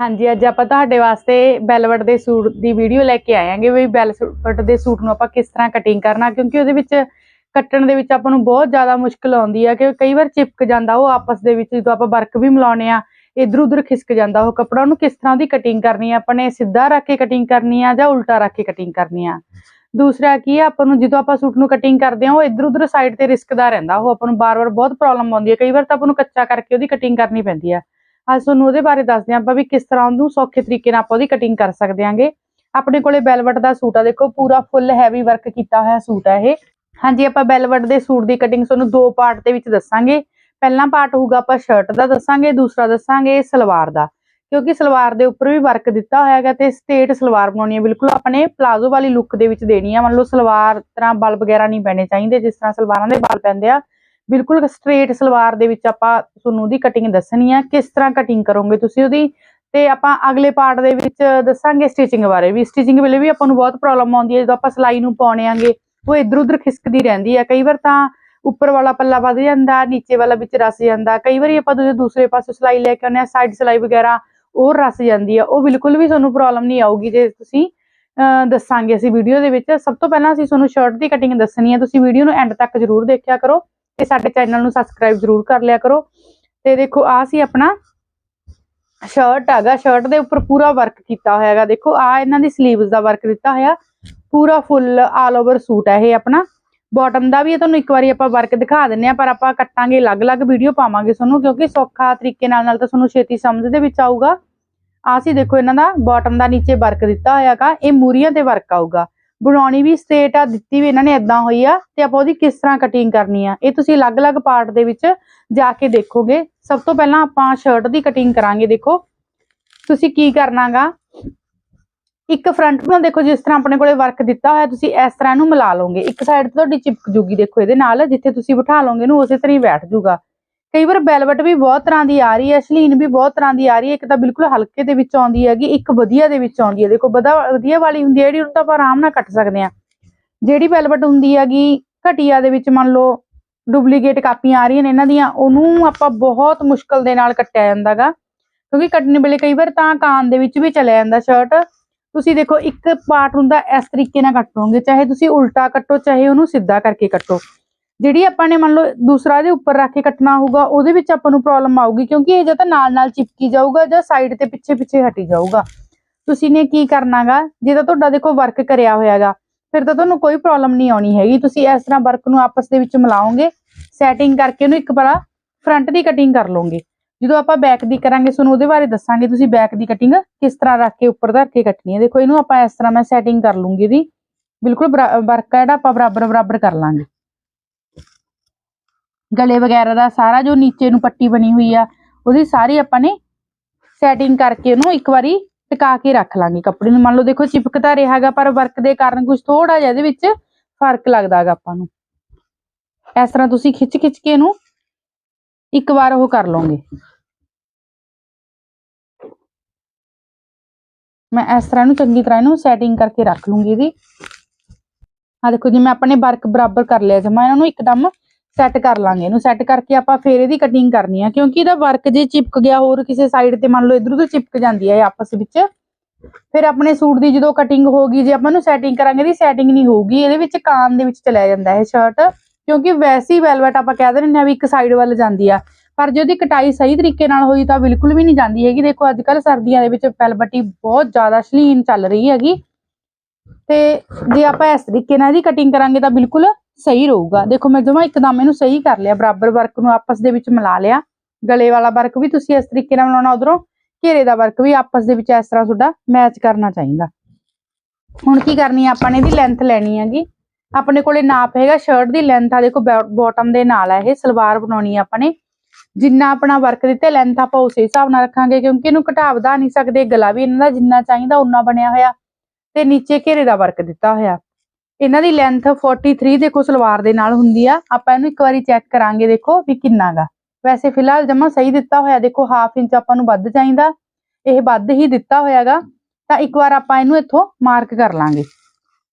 ਹਾਂਜੀ, ਅੱਜ ਆਪਾਂ ਤੁਹਾਡੇ ਵਾਸਤੇ ਬੈਲਵਟ ਦੇ ਸੂਟ ਦੀ ਵੀਡੀਓ ਲੈ ਕੇ ਆਏ ਆਂਗੇ ਵੀ ਬੈਲਵਟ ਦੇ ਸੂਟ ਨੂੰ ਆਪਾਂ ਕਿਸ ਤਰ੍ਹਾਂ ਕਟਿੰਗ ਕਰਨਾ, ਕਿਉਂਕਿ ਉਹਦੇ ਵਿੱਚ ਕੱਟਣ ਦੇ ਵਿੱਚ ਆਪਾਂ ਨੂੰ ਬਹੁਤ ਜ਼ਿਆਦਾ ਮੁਸ਼ਕਲ ਆਉਂਦੀ ਆ, ਕਿ ਕਈ ਵਾਰ ਚਿਪਕ ਜਾਂਦਾ ਉਹ ਆਪਸ ਦੇ ਵਿੱਚ, ਜਦੋਂ ਆਪਾਂ ਵਰਕ ਵੀ ਮਿਲਾਉਨੇ ਆ ਇਧਰ ਉਧਰ ਖਿਸਕ ਜਾਂਦਾ ਉਹ ਕੱਪੜਾ, ਉਹਨੂੰ ਕਿਸ ਤਰ੍ਹਾਂ ਦੀ ਕਟਿੰਗ ਕਰਨੀ ਆ? ਆਪਾਂ ਨੇ ਸਿੱਧਾ ਰੱਖ ਕੇ ਕਟਿੰਗ ਕਰਨੀ ਆ ਜਾਂ ਉਲਟਾ ਰੱਖ ਕੇ ਕਟਿੰਗ ਕਰਨੀ ਆ? ਦੂਸਰਾ ਕੀ ਆ, ਆਪਾਂ ਨੂੰ ਜਦੋਂ ਆਪਾਂ ਸੂਟ ਨੂੰ ਕਟਿੰਗ ਕਰਦੇ ਆ, ਉਹ ਇਧਰ ਉਧਰ ਸਾਈਡ ਤੇ ਰਿਸਕਦਾ ਰਹਿੰਦਾ, ਉਹ ਆਪਾਂ ਨੂੰ ਬਾਰ-ਬਾਰ ਬਹੁਤ ਪ੍ਰੋਬਲਮ ਆਉਂਦੀ ਹੈ ਕਈ ਵਾਰ ਤਾਂ ਆਪਾਂ ਨੂੰ ਕੱਚਾ ਕਰਕੇ ਉਹਦੀ ਕਟਿੰਗ ਕਰਨੀ ਪੈਂਦੀ ਆ। ਅੱਜ ਤੁਹਾਨੂੰ ਉਹਦੇ ਬਾਰੇ ਦੱਸਦੇ ਹਾਂ ਆਪਾਂ ਵੀ ਕਿਸ ਤਰ੍ਹਾਂ ਉਹਨੂੰ ਸੌਖੇ ਤਰੀਕੇ ਨਾਲ ਆਪਾਂ ਉਹਦੀ ਕਟਿੰਗ ਕਰ ਸਕਦੇ ਆਂਗੇ ਆਪਣੇ ਕੋਲੇ ਬੈਲਵਟ ਦਾ ਸੂਟ ਆ, ਦੇਖੋ, ਪੂਰਾ ਫੁੱਲ ਹੈਵੀ ਵਰਕ ਕੀਤਾ ਹੋਇਆ ਸੂਟ ਆ ਇਹ। ਹਾਂਜੀ, ਆਪਾਂ ਬੈਲਵਟ ਦੇ ਸੂਟ ਦੀ ਕਟਿੰਗ ਤੁਹਾਨੂੰ ਦੋ ਪਾਰਟ ਦੇ ਵਿੱਚ ਦੱਸਾਂਗੇ। ਪਹਿਲਾ ਪਾਰਟ ਹੋਊਗਾ ਆਪਾਂ ਸ਼ਰਟ ਦਾ ਦੱਸਾਂਗੇ, ਦੂਸਰਾ ਦੱਸਾਂਗੇ ਸਲਵਾਰ ਦਾ। ਕਿਉਂਕਿ ਸਲਵਾਰ ਦੇ ਉੱਪਰ ਵੀ ਵਰਕ ਦਿੱਤਾ ਹੋਇਆ ਹੈਗਾ ਤੇ ਸਟੇਟ ਸਲਵਾਰ ਬਣਾਉਣੀ ਹੈ ਬਿਲਕੁਲ ਆਪਣੇ ਪਲਾਜ਼ੋ ਵਾਲੀ ਲੁੱਕ ਦੇ ਵਿੱਚ ਦੇਣੀ ਆ। ਮੰਨ ਲਓ ਸਲਵਾਰ ਤਰ੍ਹਾਂ ਬਲ ਵਗੈਰਾ ਨਹੀਂ ਪੈਣੇ ਚਾਹੀਦੇ, ਜਿਸ ਤਰ੍ਹਾਂ ਸਲਵਾਰਾਂ ਦੇ ਬਲ ਪੈਂਦੇ ਆ। ਬਿਲਕੁਲ ਸਟ੍ਰੇਟ ਸਲਵਾਰ ਦੇ ਵਿੱਚ ਆਪਾਂ ਤੁਹਾਨੂੰ ਉਹਦੀ ਕਟਿੰਗ ਦੱਸਣੀ ਆ, ਕਿਸ ਤਰ੍ਹਾਂ ਕਟਿੰਗ ਕਰੋਗੇ ਤੁਸੀਂ ਉਹਦੀ ਤੇ ਆਪਾਂ ਅਗਲੇ ਪਾਰਟ ਦੇ ਵਿੱਚ ਦੱਸਾਂਗੇ ਸਟਿਚਿੰਗ ਬਾਰੇ ਵੀ। ਸਟਿਚਿੰਗ ਵੇਲੇ ਵੀ ਆਪਾਂ ਨੂੰ ਬਹੁਤ ਪ੍ਰੋਬਲਮ ਆਉਂਦੀ ਹੈ, ਜਦੋਂ ਆਪਾਂ ਸਲਾਈ ਨੂੰ ਪਾਉਣੇ ਆਂਗੇ, ਉਹ ਇਧਰ ਉਧਰ ਖਿਸਕਦੀ ਰਹਿੰਦੀ ਹੈ। ਕਈ ਵਾਰ ਤਾਂ ਉੱਪਰ ਵਾਲਾ ਪੱਲਾ ਵੱਧ ਜਾਂਦਾ, ਨੀਚੇ ਵਾਲਾ ਵਿੱਚ ਰਸ ਜਾਂਦਾ। ਕਈ ਵਾਰੀ ਆਪਾਂ ਦੂਜੇ ਦੂਸਰੇ ਪਾਸੇ ਸਲਾਈ ਲੈ ਕੇ ਆਉਂਦੇ ਆ ਸਾਈਡ ਸਲਾਈ ਵਗੈਰਾ, ਉਹ ਰਸ ਜਾਂਦੀ ਆ ਉਹ ਬਿਲਕੁਲ ਵੀ ਤੁਹਾਨੂੰ ਪ੍ਰੋਬਲਮ ਨਹੀਂ ਆਊਗੀ ਜੇ ਤੁਸੀਂ ਦੱਸਾਂਗੇ ਅਸੀਂ ਵੀਡੀਓ ਦੇ ਵਿੱਚ। ਸਭ ਤੋਂ ਪਹਿਲਾਂ ਅਸੀਂ ਤੁਹਾਨੂੰ ਸ਼ਰਟ ਦੀ ਕਟਿੰਗ ਦੱਸਣੀ ਹੈ। ਤੁਸੀਂ ਵੀਡੀਓ ਨੂੰ ਐਂਡ ਤੱਕ ਜ਼ਰੂਰ ਦੇਖਿਆ ਕਰੋ। ਤੇ ਸਾਡੇ ਚੈਨਲ ਨੂੰ ਸਬਸਕ੍ਰਾਈਬ ਜ਼ਰੂਰ ਕਰ ਲਿਆ ਕਰੋ। ਤੇ ਦੇਖੋ ਆ ਸੀ ਆਪਣਾ ਸ਼ਰਟ ਹੈਗਾ। ਸ਼ਰਟ ਦੇ ਉੱਪਰ ਪੂਰਾ ਵਰਕ ਕੀਤਾ ਹੋਇਆ ਹੈਗਾ। ਦੇਖੋ ਆ ਇਹਨਾਂ ਦੀ 슬ੀਵਸ ਦਾ ਵਰਕ ਦਿੱਤਾ ਹੋਇਆ। ਪੂਰਾ ਫੁੱਲ ਆਲ ਓਵਰ ਸੂਟ ਹੈ ਇਹ ਆਪਣਾ। ਬਾਟਮ ਦਾ ਵੀ ਇਹ ਤੁਹਾਨੂੰ ਇੱਕ ਵਾਰੀ ਆਪਾਂ ਵਰਕ ਦਿਖਾ ਦਿੰਨੇ ਆ ਪਰ ਆਪਾਂ ਕੱਟਾਂਗੇ, ਅਲੱਗ-ਅਲੱਗ ਵੀਡੀਓ ਪਾਵਾਂਗੇ ਤੁਹਾਨੂੰ, ਕਿਉਂਕਿ ਸੌਖਾ ਤਰੀਕੇ ਨਾਲ ਨਾਲ ਤਾਂ ਤੁਹਾਨੂੰ ਛੇਤੀ ਸਮਝ ਦੇ ਵਿੱਚ ਆਊਗਾ। ਆ ਸੀ ਦੇਖੋ ਇਹਨਾਂ ਦਾ ਬਾਟਮ ਦਾ ਨੀਚੇ ਵਰਕ ਦਿੱਤਾ ਹੋਇਆਗਾ ਇਹ ਮੂਰੀਆਂ ਤੇ ਵਰਕ ਆਊਗਾ। ਬਣਾਉਣੀ ਵੀ ਸਟ੍ਰੇਟ ਆ, ਦਿੱਤੀ ਵੀ ਇਹਨਾਂ ਨੇ ਇਦਾਂ ਹੋਈ ਆ, ਤੇ ਆਪਾਂ ਉਹਦੀ ਕਿਸ ਤਰ੍ਹਾਂ ਕਟਿੰਗ ਕਰਨੀ ਆ। ਇਹ ਤੁਸੀਂ ਅਲੱਗ-ਅਲੱਗ ਪਾਰਟ ਦੇ ਵਿੱਚ ਜਾ ਕੇ ਦੇਖੋਗੇ। ਸਭ ਤੋਂ ਪਹਿਲਾਂ ਆਪਾਂ ਸ਼ਰਟ ਦੀ ਕਟਿੰਗ ਕਰਾਂਗੇ, ਦੇਖੋ। ਤੁਸੀਂ ਕੀ ਕਰਨਾਗਾ? ਇੱਕ ਫਰੰਟ ਨੂੰ ਦੇਖੋ, ਜਿਸ ਤਰ੍ਹਾਂ ਆਪਣੇ ਕੋਲੇ ਵਰਕ ਦਿੱਤਾ ਹੋਇਆ, ਤੁਸੀਂ ਇਸ ਤਰ੍ਹਾਂ ਇਹਨੂੰ ਮਿਲਾ ਲਓਗੇ। ਇੱਕ ਸਾਈਡ ਤੇ ਤੁਹਾਡੀ ਚਿਪਕ ਜੂਗੀ, ਦੇਖੋ, ਇਹਦੇ ਨਾਲ, ਜਿੱਥੇ ਤੁਸੀਂ ਬਿਠਾ ਲਓਗੇ, ਇਹਨੂੰ ਉਸੇ ਤਰ੍ਹਾਂ ਹੀ ਬੈਠ ਜੂਗਾ। ਕਈ ਵਾਰ ਬੈਲਵਟ ਵੀ ਬਹੁਤ ਤਰ੍ਹਾਂ ਦੀ ਆ ਰਹੀ ਹੈ ਸ਼ਲੀਨ ਵੀ ਬਹੁਤ ਤਰ੍ਹਾਂ ਦੀ ਆ ਰਹੀ ਹੈ, ਇੱਕ ਤਾਂ ਬਿਲਕੁਲ ਹਲਕੇ ਦੇ ਵਿੱਚ ਆਉਂਦੀ ਹੈਗੀ, ਇੱਕ ਵਧੀਆ ਦੇ ਵਿੱਚ ਆਉਂਦੀ ਹੈ। ਦੇਖੋ ਵਧੀਆ ਵਾਲੀ ਹੁੰਦੀ ਹੈ ਜਿਹੜੀ, ਉਹਨੂੰ ਤਾਂ ਆਪਾਂ ਆਰਾਮ ਨਾਲ ਕੱਟ ਸਕਦੇ ਆ ਜਿਹੜੀ ਬੈਲਵਟ ਹੁੰਦੀ ਹੈਗੀ, ਘਟੀਆ ਦੇ ਵਿੱਚ ਮੰਨ ਲਓ ਡੁਪਲੀਕੇਟ ਕਾਪੀਆਂ ਆ ਰਹੀਆਂ ਨੇ ਇਹਨਾਂ ਦੀਆਂ, ਉਹਨੂੰ ਆਪਾਂ ਬਹੁਤ ਮੁਸ਼ਕਲ ਦੇ ਨਾਲ ਕੱਟਿਆ ਜਾਂਦਾਗਾ ਕਿਉਂਕਿ ਕੱਟਣ ਵੇਲੇ ਕਈ ਵਾਰ ਤਾਂ ਕਾਨ ਦੇ ਵਿੱਚ ਵੀ ਚਲਿਆ ਜਾਂਦਾ ਸ਼ਰਟ ਤੁਸੀਂ ਦੇਖੋ, ਇੱਕ ਪਾਰਟ ਹੁੰਦਾ, ਇਸ ਤਰੀਕੇ ਨਾਲ ਕੱਟੋਗੇ, ਚਾਹੇ ਤੁਸੀਂ ਉਲਟਾ ਕੱਟੋ, ਚਾਹੇ ਉਹਨੂੰ ਸਿੱਧਾ ਕਰਕੇ ਕੱਟੋ। ਜਿਹੜੀ ਆਪਾਂ ਨੇ ਮੰਨ ਲਓ ਦੂਸਰਾ ਦੇ ਉੱਪਰ ਰੱਖ ਕੇ ਕੱਟਣਾ ਹੋਊਗਾ, ਉਹਦੇ ਵਿੱਚ ਆਪਾਂ ਨੂੰ ਪ੍ਰੋਬਲਮ ਆਊਗੀ, ਕਿਉਂਕਿ ਇਹ ਜਾਂ ਤਾਂ ਨਾਲ ਨਾਲ ਚਿਪਕੀ ਜਾਊਗਾ ਜਾਂ ਸਾਈਡ ਤੇ ਪਿੱਛੇ ਪਿੱਛੇ ਹਟੀ ਜਾਊਗਾ। ਤੁਸੀਂ ਨੇ ਕੀ ਕਰਨਾਗਾ? ਜੇ ਤਾਂ ਤੁਹਾਡਾ ਦੇਖੋ ਵਰਕ ਕਰਿਆ ਹੋਇਆਗਾ, ਫਿਰ ਤਾਂ ਤੁਹਾਨੂੰ ਕੋਈ ਪ੍ਰੋਬਲਮ ਨਹੀਂ ਆਉਣੀ ਹੈਗੀ। ਤੁਸੀਂ ਇਸ ਤਰ੍ਹਾਂ ਵਰਕ ਨੂੰ ਆਪਸ ਦੇ ਵਿੱਚ ਮਿਲਾਓਗੇ ਸੈਟਿੰਗ ਕਰਕੇ ਉਹਨੂੰ ਇੱਕ ਵਾਰ ਫਰੰਟ ਦੀ ਕਟਿੰਗ ਕਰ ਲਓਗੇ। ਜਦੋਂ ਆਪਾਂ ਬੈਕ ਦੀ ਕਰਾਂਗੇ, ਤੁਹਾਨੂੰ ਉਹਦੇ ਬਾਰੇ ਦੱਸਾਂਗੇ ਤੁਸੀਂ ਬੈਕ ਦੀ ਕਟਿੰਗ ਕਿਸ ਤਰ੍ਹਾਂ ਰੱਖ ਕੇ ਉੱਪਰ ਧਰ ਕੇ ਕੱਟਣੀ ਹੈ। ਦੇਖੋ, ਇਹਨੂੰ ਆਪਾਂ ਇਸ ਤਰ੍ਹਾਂ ਮੈਂ ਸੈਟਿੰਗ ਕਰ ਲੂੰਗੀ ਇਹਦੀ। ਬਿਲਕੁਲ ਵਰਕ ਹੈ ਜਿਹੜਾ, ਆਪਾਂ ਬਰਾਬਰ ਬਰਾਬਰ ਕਰ ਲਾਂਗੇ। ਗਲੇ ਵਗੈਰਾ ਦਾ ਸਾਰਾ ਜੋ ਨੀਚੇ ਨੂੰ ਪੱਟੀ ਬਣੀ ਹੋਈ ਆ, ਉਹਦੀ ਸਾਰੀ ਆਪਾਂ ਨੇ ਸੈਟਿੰਗ ਕਰਕੇ ਉਹਨੂੰ ਇੱਕ ਵਾਰੀ ਟਿਕਾ ਕੇ ਰੱਖ ਲਾਂਗੇ ਕੱਪੜੇ ਨੂੰ। ਮੰਨ ਲਓ ਦੇਖੋ ਚਿਪਕਦਾ ਰਿਹਾ ਹੈਗਾ, ਪਰ ਵਰਕ ਦੇ ਕਾਰਨ ਕੁਝ ਥੋੜਾ ਜਿਹਾ ਇਹਦੇ ਵਿੱਚ ਫ਼ਰਕ ਲੱਗਦਾ ਆਪਾਂ ਨੂੰ। ਇਸ ਤਰ੍ਹਾਂ ਤੁਸੀਂ ਖਿੱਚ ਖਿੱਚ ਕੇ ਇਹਨੂੰ ਇੱਕ ਵਾਰ ਉਹ ਕਰ ਲਓਗੇ। ਮੈਂ ਇਸ ਤਰ੍ਹਾਂ ਇਹਨੂੰ ਚੰਗੀ ਤਰ੍ਹਾਂ ਇਹਨੂੰ ਸੈਟਿੰਗ ਕਰਕੇ ਰੱਖ ਲੂੰਗੀ ਇਹਦੀ। ਆ ਦੇਖੋ ਜੀ, ਮੈਂ ਆਪਣੇ ਵਰਕ ਬਰਾਬਰ ਕਰ ਲਿਆ ਜਮਾ, ਇਹਨਾਂ ਨੂੰ ਇੱਕਦਮ ਸੈੱਟ ਕਰ ਲਾਂਗੇ। ਇਹਨੂੰ ਸੈੱਟ ਕਰਕੇ ਆਪਾਂ ਫੇਰ ਇਹਦੀ ਕਟਿੰਗ ਕਰਨੀ ਆ, ਕਿਉਂਕਿ ਇਹਦਾ ਵਰਕ ਜੇ ਚਿਪਕ ਗਿਆ ਹੋਰ ਕਿਸੇ ਸਾਈਡ ਤੇ ਮੰਨ ਲਓ ਇਧਰ ਉਧਰ ਚਿਪਕ ਜਾਂਦੀ ਹੈ ਆਪਸ ਵਿੱਚ। ਫਿਰ ਆਪਣੇ ਸੂਟ ਦੀ ਜਦੋਂ ਕਟਿੰਗ ਹੋਗੀ ਜੇ ਆਪਾਂ ਇਹਨੂੰ ਸੈਟਿੰਗ ਕਰਾਂਗੇ, ਇਹਦੀ ਸੈਟਿੰਗ ਨਹੀਂ ਹੋਊਗੀ। ਇਹਦੇ ਵਿੱਚ ਕਾਨ ਦੇ ਵਿੱਚ ਚਲਿਆ ਜਾਂਦਾ ਇਹ ਸ਼ਰਟ ਕਿਉਂਕਿ ਵੈਸੀ ਵੈਲਵਟ ਆਪਾਂ ਕਹਿ ਦਿੰਦੇ ਆ ਵੀ ਇੱਕ ਸਾਈਡ ਵੱਲ ਜਾਂਦੀ ਆ। ਪਰ ਜੇ ਉਹਦੀ ਕਟਾਈ ਸਹੀ ਤਰੀਕੇ ਨਾਲ ਹੋਈ ਤਾਂ ਬਿਲਕੁਲ ਵੀ ਨਹੀਂ ਜਾਂਦੀ ਹੈਗੀ। ਦੇਖੋ ਅੱਜ ਕੱਲ ਸਰਦੀਆਂ ਦੇ ਵਿੱਚ ਵੈਲਵਟੀ ਬਹੁਤ ਜ਼ਿਆਦਾ ਸ਼ਲੀਨ ਚੱਲ ਰਹੀ ਹੈਗੀ। ਤੇ ਜੇ ਆਪਾਂ ਇਸ ਤਰੀਕੇ ਨਾਲ ਇਹਦੀ ਕਟਿੰਗ ਕਰਾਂਗੇ ਤਾਂ ਬਿਲਕੁਲ ਸਹੀ ਰਹੂਗਾ। ਦੇਖੋ, ਮੈਂ ਜਮਾ ਇੱਕਦਮ ਇਹਨੂੰ ਸਹੀ ਕਰ ਲਿਆ। ਬਰਾਬਰ ਵਰਕ ਨੂੰ ਆਪਸ ਦੇ ਵਿੱਚ ਮਿਲਾ ਲਿਆ। ਗਲੇ ਵਾਲਾ ਵਰਕ ਵੀ ਤੁਸੀਂ ਇਸ ਤਰੀਕੇ ਨਾਲ ਬਣਾਉਣਾ ਉਧਰੋਂ, ਘੇਰੇ ਦਾ ਵਰਕ ਵੀ ਆਪਸ ਦੇ ਵਿੱਚ ਇਸ ਤਰ੍ਹਾਂ ਤੁਹਾਡਾ ਮੈਚ ਕਰਨਾ ਚਾਹੀਦਾ। ਹੁਣ ਕੀ ਕਰਨੀ ਆ ਆਪਾਂ ਨੇ ਇਹਦੀ ਲੈਂਥ ਲੈਣੀ ਹੈਗੀ। ਆਪਣੇ ਕੋਲੇ ਨਾਪ ਹੈਗਾ ਸ਼ਰਟ ਦੀ ਲੈਂਥ ਆ। ਦੇਖੋ ਬਾਟਮ ਦੇ ਨਾਲ ਆ ਇਹ, ਸਲਵਾਰ ਬਣਾਉਣੀ ਆ ਆਪਾਂ ਨੇ। ਜਿੰਨਾ ਆਪਣਾ ਵਰਕ ਦਿੱਤਾ ਲੈਂਥ ਆਪਾਂ ਉਸੇ ਹਿਸਾਬ ਨਾਲ ਰੱਖਾਂਗੇ, ਕਿਉਂਕਿ ਇਹਨੂੰ ਘਟਾ ਵਧਾ ਨਹੀਂ ਸਕਦੇ। ਗਲਾ ਵੀ ਇਹਨਾਂ ਦਾ ਜਿੰਨਾ ਚਾਹੀਦਾ ਉਨਾ ਬਣਿਆ ਹੋਇਆ। ਤੇ ਨੀਚੇ ਘੇਰੇ ਦਾ ਵਰਕ ਦਿੱਤਾ ਹੋਇਆ। ਇਹਨਾਂ ਦੀ ਲੈਂਥ 43 ਦੇਖੋ ਸਲਵਾਰ ਦੇ ਨਾਲ ਹੁੰਦੀ ਆ। ਆਪਾਂ ਇਹਨੂੰ ਇੱਕ ਵਾਰੀ ਚੈੱਕ ਕਰਾਂਗੇ ਦੇਖੋ ਵੀ ਕਿੰਨਾ ਗਾ ਵੈਸੇ ਫਿਲਹਾਲ ਜਮਾ ਸਹੀ ਦਿੱਤਾ ਹੋਇਆ, ਦੇਖੋ ਹਾਫ ਇੰਚ ਆਪਾਂ ਨੂੰ ਵੱਧ ਚਾਹੀਦਾ। ਇਹ ਵੱਧ ਹੀ ਦਿੱਤਾ ਹੋਇਆਗਾ। ਤਾਂ ਇੱਕ ਵਾਰ ਆਪਾਂ ਇਹਨੂੰ ਇੱਥੋਂ ਮਾਰਕ ਕਰ ਲਾਂਗੇ।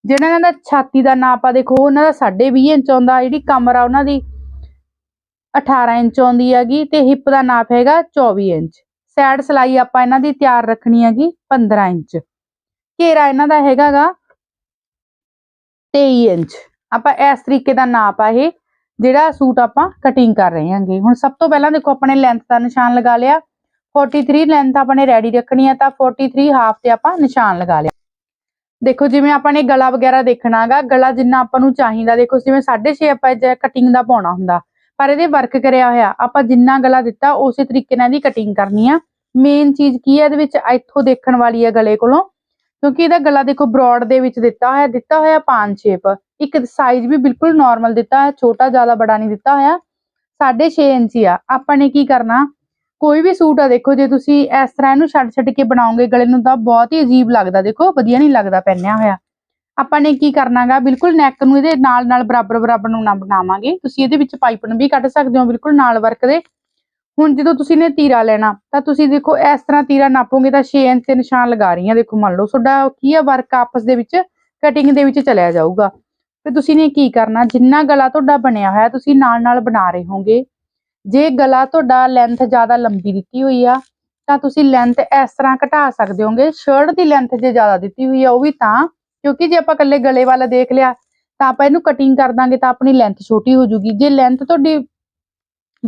ਜਿਹੜਾ ਇਹਨਾਂ ਦਾ ਛਾਤੀ ਦਾ ਨਾਪ ਆ, ਦੇਖੋ ਉਹਨਾਂ ਦਾ 20.5 ਇੰਚ ਆਉਂਦਾ, ਜਿਹੜੀ ਕਮਰ ਆ ਉਹਨਾਂ ਦੀ 18 ਇੰਚ ਆਉਂਦੀ ਹੈਗੀ ਤੇ ਹਿੱਪ ਦਾ ਨਾਪ ਹੈਗਾ 24 ਇੰਚ। ਸਾਈਡ ਸਲਾਈ ਆਪਾਂ ਇਹਨਾਂ ਦੀ ਤਿਆਰ ਰੱਖਣੀ ਹੈਗੀ 15 ਇੰਚ। ਘੇਰਾ ਇਹਨਾਂ ਦਾ ਹੈਗਾਗਾ 23 ਇੰਚ। ਆਪਾਂ ਇਸ ਤਰੀਕੇ ਦਾ ਨਾਪ ਆ ਇਹ, ਜਿਹੜਾ ਸੂਟ ਆਪਾਂ ਕਟਿੰਗ ਕਰ ਰਹੇ ਹਾਂਗੇ। ਹੁਣ ਸਭ ਤੋਂ ਪਹਿਲਾਂ ਦੇਖੋ, ਆਪਣੇ ਲੈਂਥ ਦਾ ਨਿਸ਼ਾਨ ਲਗਾ ਲਿਆ। 43 ਲੈਂਥ ਆਪਣੇ ਰੈਡੀ ਰੱਖਣੀ ਹੈ ਤਾਂ 43 ਹਾਫ ਤੇ ਆਪਾਂ ਨਿਸ਼ਾਨ ਲਗਾ ਲਿਆ। ਦੇਖੋ, ਜਿਵੇਂ ਆਪਾਂ ਨੇ ਗਲਾ ਵਗੈਰਾ ਦੇਖਣਾਗਾ ਗਲਾ ਜਿੰਨਾ ਆਪਾਂ ਨੂੰ ਚਾਹੀਦਾ, ਦੇਖੋ, ਜਿਵੇਂ 6.5 ਆਪਾਂ ਕਟਿੰਗ ਦਾ ਪਾਉਣਾ ਹੁੰਦਾ। ਪਰ ਇਹਦੇ ਵਰਕ ਕਰਿਆ ਹੋਇਆ, ਆਪਾਂ ਜਿੰਨਾ ਗਲਾ ਦਿੱਤਾ, ਉਸੇ ਤਰੀਕੇ ਨਾਲ ਇਹਦੀ ਕਟਿੰਗ ਕਰਨੀ ਆ। ਮੇਨ ਚੀਜ਼ ਕੀ ਹੈ ਇਹਦੇ ਵਿੱਚ ਇੱਥੋਂ ਦੇਖਣ ਵਾਲੀ ਹੈ ਗਲੇ ਕੋਲੋਂ ਕਿਉਂਕਿ ਇਹਦਾ ਗਲਾ ਦੇਖੋ ਬ੍ਰੌਡ ਦੇ ਵਿੱਚ ਦਿੱਤਾ ਹੋਇਆ ਦਿੱਤਾ ਹੋਇਆ ਪਾਨ ਸ਼ੇਪ ਇੱਕ ਸਾਈਜ਼ ਵੀ ਬਿਲਕੁਲ ਨਾਰਮਲ ਦਿੱਤਾ ਹੈ ਛੋਟਾ ਜ਼ਿਆਦਾ ਬੜਾ ਨਹੀਂ ਦਿੱਤਾ ਹੋਇਆ। 6.5 ਇੰਚ ਆ। ਆਪਾਂ ਨੇ ਕੀ ਕਰਨਾ? ਕੋਈ ਵੀ ਸੂਟ ਆ, ਦੇਖੋ ਜੇ ਤੁਸੀਂ ਇਸ ਤਰ੍ਹਾਂ ਇਹਨੂੰ ਛੱਡ ਛੱਡ ਕੇ ਬਣਾਓਗੇ, ਗਲੇ ਨੂੰ ਤਾਂ ਬਹੁਤ ਹੀ ਅਜੀਬ ਲੱਗਦਾ, ਦੇਖੋ, ਵਧੀਆ ਨਹੀਂ ਲੱਗਦਾ ਪਹਿਨਿਆ ਹੋਇਆ। ਆਪਾਂ ਨੇ ਕੀ ਕਰਨਾਗਾ? ਬਿਲਕੁਲ ਨੈਕ ਨੂੰ ਇਹਦੇ ਨਾਲ ਨਾਲ ਬਰਾਬਰ ਬਰਾਬਰ ਨੂੰ ਨਾ ਬਣਾਵਾਂਗੇ। ਤੁਸੀਂ ਇਹਦੇ ਵਿੱਚ ਪਾਈਪਨ ਵੀ ਕੱਢ ਸਕਦੇ ਹੋ, ਬਿਲਕੁਲ ਨਾਲ ਵਰਕ ਦੇ। ਹੁਣ ਜਦੋਂ ਤੁਸੀਂ ਨੇ ਤੀਰਾ ਲੈਣਾ, ਤਾਂ ਤੁਸੀਂ ਦੇਖੋ ਇਸ ਤਰ੍ਹਾਂ ਤੀਰਾ ਨਾਪੋਗੇ ਤਾਂ 6 ਇੰਚ ਤੇ ਨਿਸ਼ਾਨ ਲਗਾ ਰਹੀ ਹਾਂ ਦੇਖੋ ਮੰਨ ਲਓ ਤੁਹਾਡਾ ਕੀ ਆ ਵਰਕ ਆਪਸ ਦੇ ਵਿੱਚ ਕਟਿੰਗ ਦੇ ਵਿੱਚ ਚਲਿਆ ਜਾਊਗਾ। ਫਿਰ ਤੁਸੀਂ ਨੇ ਕੀ ਕਰਨਾ, ਜਿੰਨਾ ਗਲਾ ਤੁਹਾਡਾ ਬਣਿਆ ਹੋਇਆ, ਤੁਸੀਂ ਨਾਲ ਨਾਲ ਬਣਾ ਰਹੇ ਹੋਗੇ ਜੇ ਗਲਾ ਤੁਹਾਡਾ ਲੈਂਥ ਜ਼ਿਆਦਾ ਲੰਬੀ ਦਿੱਤੀ ਹੋਈ ਆ, ਤਾਂ ਤੁਸੀਂ ਲੈਂਥ ਇਸ ਤਰ੍ਹਾਂ ਘਟਾ ਸਕਦੇ ਹੋਗੇ ਸ਼ਰਟ ਦੀ ਲੈਂਥ ਜੇ ਜ਼ਿਆਦਾ ਦਿੱਤੀ ਹੋਈ ਆ, ਉਹ ਵੀ ਤਾਂ, ਕਿਉਂਕਿ ਜੇ ਆਪਾਂ ਇਕੱਲੇ ਗਲੇ ਵਾਲਾ ਦੇਖ ਲਿਆ, ਤਾਂ ਆਪਾਂ ਇਹਨੂੰ ਕਟਿੰਗ ਕਰ ਦਾਂਗੇ, ਤਾਂ ਆਪਣੀ ਲੈਂਥ ਛੋਟੀ ਹੋ ਜੂਗੀ। ਜੇ ਲੈਂਥ ਤੁਹਾਡੀ